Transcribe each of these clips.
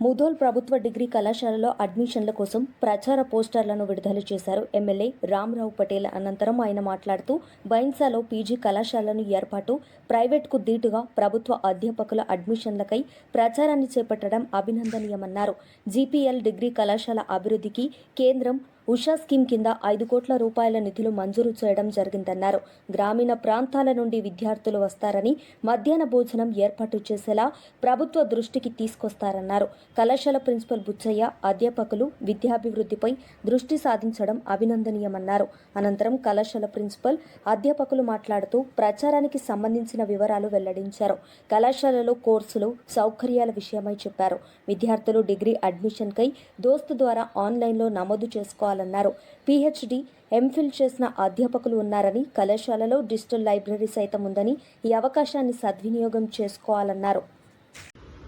ముధోల్ ప్రభుత్వ డిగ్రీ కళాశాలలో అడ్మిషన్ల కోసం ప్రచార పోస్టర్లను విడుదల చేశారు ఎమ్మెల్యే రామ్రావు పటేల్ అనంతరం ఆయన మాట్లాడుతూ బైన్సాలో పీజీ కళాశాలను ఏర్పాటు ప్రైవేట్కు దీటుగా ప్రభుత్వ అధ్యాపకుల అడ్మిషన్లకై ప్రచారాన్ని చేపట్టడం అభినందనీయమన్నారు. జీపీఎల్ డిగ్రీ కళాశాల అభివృద్ధికి కేంద్రం ఉషా స్కీమ్ కింద ఐదు కోట్ల రూపాయల నిధులు మంజూరు చేయడం జరిగిందన్నారు. గ్రామీణ ప్రాంతాల నుండి విద్యార్థులు వస్తారని మధ్యాహ్న భోజనం ఏర్పాటు చేసేలా ప్రభుత్వ దృష్టికి తీసుకొస్తారన్నారు. కళాశాల ప్రిన్సిపల్ బుచ్చయ్య అధ్యాపకులు విద్యాభివృద్ధిపై దృష్టి సాధించడం అభినందనీయమన్నారు. అనంతరం కళాశాల ప్రిన్సిపల్ అధ్యాపకులు మాట్లాడుతూ ప్రచారానికి సంబంధించిన వివరాలు వెల్లడించారు. కళాశాలలో కోర్సులు సౌకర్యాల విషయమై చెప్పారు. విద్యార్థులు డిగ్రీ అడ్మిషన్కై దోస్తు ద్వారా ఆన్లైన్లో నమోదు చేసుకోవాలి చేయాలన్నారు. పీహెచ్డీ ఎంఫిల్ చేసిన అధ్యాపకులు ఉన్నారని కళాశాలలో డిజిటల్ లైబ్రరీ సైతం ఉందని ఈ అవకాశాన్ని సద్వినియోగం చేసుకోవాలన్నారు.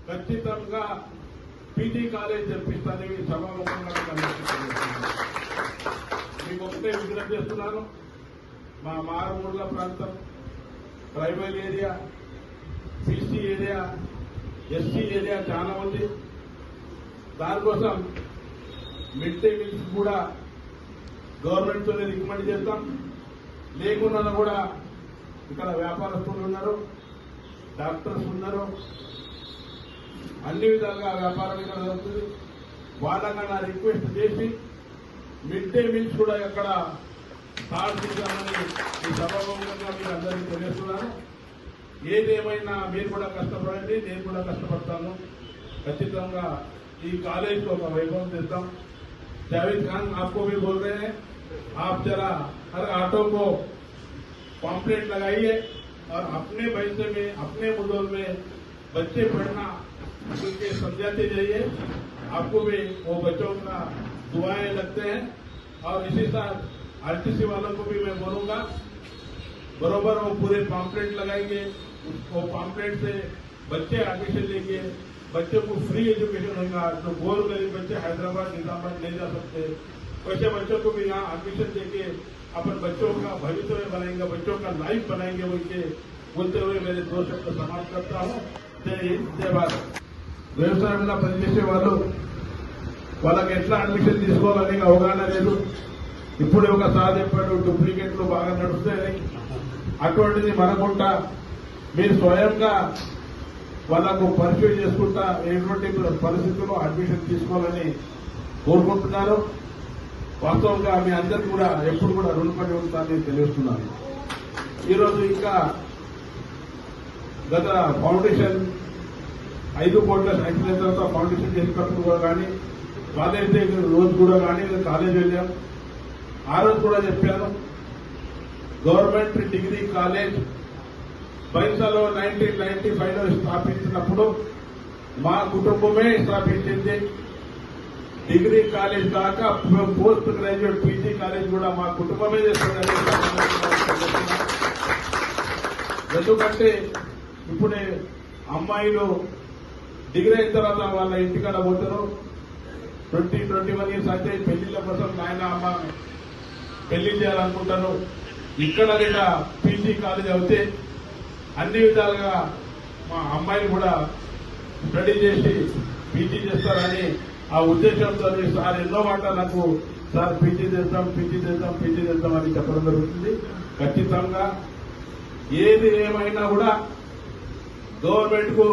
ఖచ్చితంగా పీజీ కాలేజ్ తెప్పిస్తానని మీకు ఒకటే విజ్ఞప్తి చేస్తున్నాను. మా మారుమూల ప్రాంతం tribal area B C area S C ఉంది. దానికోసం మిడ్ డే మీల్స్ కూడా గవర్నమెంట్తోనే రికమెండ్ చేస్తాం. లేకుండా కూడా ఇక్కడ వ్యాపారస్తులు ఉన్నారు డాక్టర్స్ ఉన్నారు. అన్ని విధాలుగా వ్యాపారం ఇక్కడ జరుగుతుంది. వాళ్ళకన్నా రిక్వెస్ట్ చేసి మిడ్ డే మీల్స్ కూడా ఇక్కడ స్టార్ట్ చేశామని ఈ సభాముఖంగా మీకు అందరికీ తెలియజేస్తున్నాను. ఏదేమైనా మీరు కూడా కష్టపడండి నేను కూడా కష్టపడతాను. ఖచ్చితంగా ఈ కాలేజీకి ఒక వైభవం తెస్తాం. जावेद खान आपको भी बोल रहे हैं, आप जरा हर ऑटो को पॉम्पलेट लगाइए और अपने पैसे में, अपने मुदोल में बच्चे पढ़ना उनके समझाते जाइए। आपको भी वो बच्चों का दुआएँ लगते हैं और इसी साथ आरटीसी वालों को भी मैं बोलूँगा, बरोबर वो पूरे पॉम्पलेट लगाएँगे वो पॉम्पलेट से बच्चे आगे से लेंगे बच्चों को फ्री एजुकेशन होगा जो गोर गरीब बच्चे हैदराबाद निजामाबाद नहीं जा सकते वैसे बच्चों को भी यहाँ एडमिशन देके अपन बच्चों का भविष्य में बनाएंगे बच्चों का लाइफ बनाएंगे उनके बोलते हुए मेरे दो शब्द समाप्त करता हूँ जय हिंद जय भारत వ్యవసాయంలో పనిచేసే వాళ్ళు వాళ్ళకి ఎట్లా అడ్మిషన్ తీసుకోవాలని అవగాహన లేదు ఇప్పుడే ఒక సార్ చెప్పాడు డూప్లికేట్లు బాగా నడుస్తాయని అటువంటిది మనకుంటా మీరు స్వయంగా వాళ్ళకు పరిచయం చేసుకుంటా ఎటువంటి పరిస్థితుల్లో అడ్మిషన్ తీసుకోవాలని కోరుకుంటున్నాను. వాస్తవంగా మీ అందరికీ కూడా ఎప్పుడు కూడా రుణపడి ఉంటానని తెలియజేస్తున్నాను. ఈరోజు ఇంకా గత ఫౌండేషన్ ఐదు కోట్ల శాంక్షన్ అయిన తర్వాత ఫౌండేషన్ చేసినప్పుడు కూడా కానీ కాలేజ్ రోజు కూడా కానీ కాలేజ్ వెళ్ళాం. ఆ రోజు కూడా చెప్పాను గవర్నమెంట్ డిగ్రీ కాలేజ్ బైన్సాలో నైన్టీన్ నైన్టీ ఫైవ్లో స్థాపించినప్పుడు మా కుటుంబమే స్థాపించింది. డిగ్రీ కాలేజ్ కాక పోస్ట్ గ్రాడ్యుయేట్ పీజీ కాలేజ్ కూడా మా కుటుంబమే ఎందుకంటే ఇప్పుడే అమ్మాయిలు డిగ్రీ అయిన తర్వాత వాళ్ళ ఇంటికాడ పోతారు. ట్వంటీ ట్వంటీ వన్ ఇయర్స్ అయితే పెళ్ళిళ్ళ కోసం నాయన అమ్మ పెళ్ళి చేయాలనుకుంటారు. ఇక్కడ కూడా పీజీ కాలేజ్ అవుతే అన్ని విధాలుగా మా అమ్మాయిని కూడా స్టడీ చేసి పీజీ చేస్తారని ఆ ఉద్దేశంతో సార్ ఎన్నో మాట నాకు సార్ పీజీ చేద్దాం పీజీ చేద్దాం పీజీ చేద్దాం అని చెప్పడం జరుగుతుంది. ఖచ్చితంగా ఏది ఏమైనా కూడా గవర్నమెంట్కు